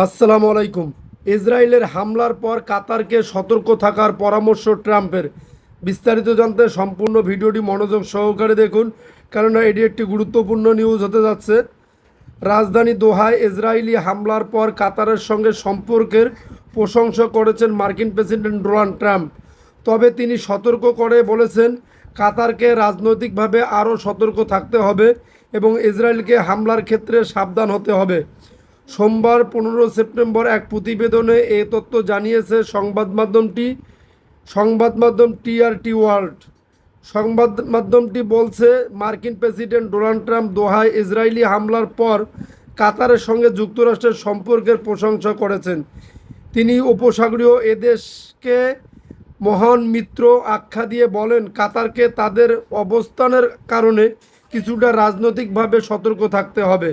আসসালামু আলাইকুম। ইসরায়েলের হামলার পর কাতারকে সতর্ক থাকার পরামর্শ ট্রাম্পের। বিস্তারিত জানতে সম্পূর্ণ ভিডিওটি মনোযোগ সহকারে দেখুন, কেননা এটি একটি গুরুত্বপূর্ণ নিউজ হতে যাচ্ছে। রাজধানী দোহায় ইসরায়েলি হামলার পর কাতারের সঙ্গে সম্পর্কের প্রশংসা করেছেন মার্কিন প্রেসিডেন্ট ডোনাল্ড ট্রাম্প। তবে তিনি সতর্ক করে বলেছেন, কাতারকে রাজনৈতিকভাবে আরও সতর্ক থাকতে হবে এবং ইসরায়েলকে হামলার ক্ষেত্রে সাবধান হতে হবে। সোমবার পনেরো সেপ্টেম্বর এক প্রতিবেদনে এ তথ্য জানিয়েছে সংবাদ মাধ্যমটি। সংবাদ মাধ্যম টিআরটি ওয়ার্ল্ড। সংবাদ মাধ্যমটি বলছে, মার্কিন প্রেসিডেন্ট ডোনাল্ড ট্রাম্প দোহায় ইসরায়েলি হামলার পর কাতারের সঙ্গে যুক্তরাষ্ট্রের সম্পর্কের প্রশংসা করেছেন। তিনি উপসাগরীয় এদেশকে মহান মিত্র আখ্যা দিয়ে বলেন, কাতারকে তাদের অবস্থানের কারণে কিছুটা রাজনৈতিকভাবে সতর্ক থাকতে হবে।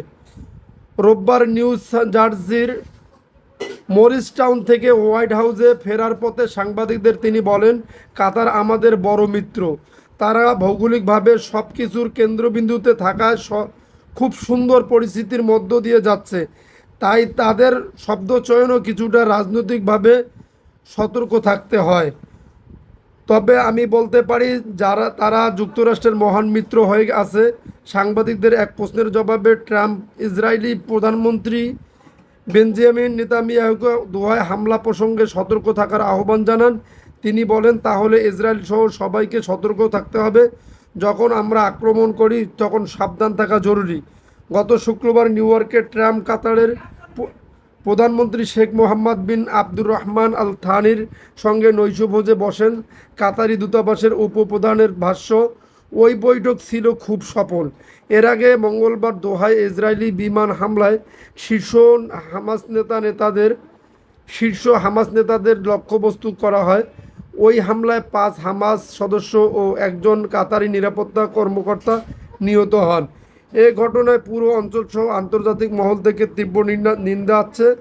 রোববার নিউজ জার্সির মরিস টাউন থেকে হোয়াইট হাউসে ফেরার পথে সাংবাদিকদের তিনি বলেন, কাতার আমাদের বড় মিত্র। তারা ভৌগোলিকভাবে সব কিছুর কেন্দ্রবিন্দুতে থাকায় স- খুব সুন্দর পরিস্থিতির মধ্য দিয়ে যাচ্ছে। তাই তাদের শব্দ চয়নও কিছুটা রাজনৈতিকভাবে সতর্ক থাকতে হয়। তবে আমি বলতে পারি, যারা, তারা যুক্তরাষ্ট্রের মহান মিত্র হয়ে আছে। সাংবাদিকদের এক প্রশ্নের জবাবে ট্রাম্প, ইসরায়েলি প্রধানমন্ত্রী বেঞ্জামিন নেতানিয়াহুকে দোহায় হামলা প্রসঙ্গে সতর্ক থাকার আহ্বান জানান। তিনি বলেন, তাহলে ইসরায়েল সহ সবাইকে সতর্ক থাকতে হবে। যখন আমরা আক্রমণ করি, তখন সাবধান থাকা জরুরি। গত শুক্রবার নিউ ইয়র্কে ট্রাম্প কাতারের প্রধানমন্ত্রী শেখ মোহাম্মদ বিন আব্দুর রহমান আল থানির সঙ্গে নৈশভোজে বসেন কাতারি দূতাবাসের উপপ্রধানের ভাষ্য, ওই বৈঠক ছিল খুব সফল। এর আগে মঙ্গলবার দোহায় ইসরায়েলি বিমান হামলায় শীর্ষ হামাস নেতা নেতাদের শীর্ষ হামাস নেতাদের লক্ষ্যবস্তু করা হয়। ওই হামলায় পাঁচ হামাস সদস্য ও একজন কাতারি নিরাপত্তা কর্মকর্তা নিহত হন। এ ঘটনায় পুরো অঞ্চলসহ আন্তর্জাতিক মহল থেকে তীব্র নিন্দা- আছে।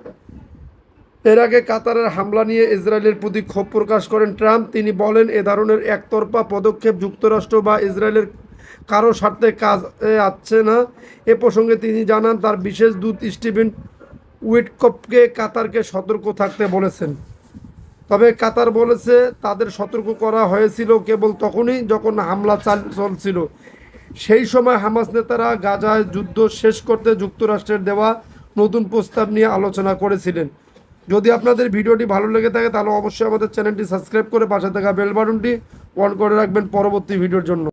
এর আগে কাতারের হামলা নিয়ে ইসরায়েলের প্রতি ক্ষোভ প্রকাশ করেন ট্রাম্প। তিনি বলেন, এ ধরনের একতরফা পদক্ষেপ যুক্তরাষ্ট্র বা ইসরায়েলের কারও স্বার্থে কাজ আসছে না। এ প্রসঙ্গে তিনি জানান, তার বিশেষ দূত স্টিভেন উইটকপকে কাতারকে সতর্ক থাকতে বলেছেন। তবে কাতার বলেছে, তাদের সতর্ক করা হয়েছিল কেবল তখনই যখন হামলা চাল চলছিল। সেই সময় হামাস নেতারা গাজায় যুদ্ধ শেষ করতে যুক্তরাষ্ট্রের দেওয়া নতুন প্রস্তাব নিয়ে আলোচনা করেছিলেন। যদি আপনাদের ভিডিওটি ভালো লেগে থাকে, তাহলে অবশ্যই আমাদের চ্যানেলটি সাবস্ক্রাইব করে পাশে থাকা বেল বাটনটি অন করে রাখবেন পরবর্তী ভিডিওর জন্য।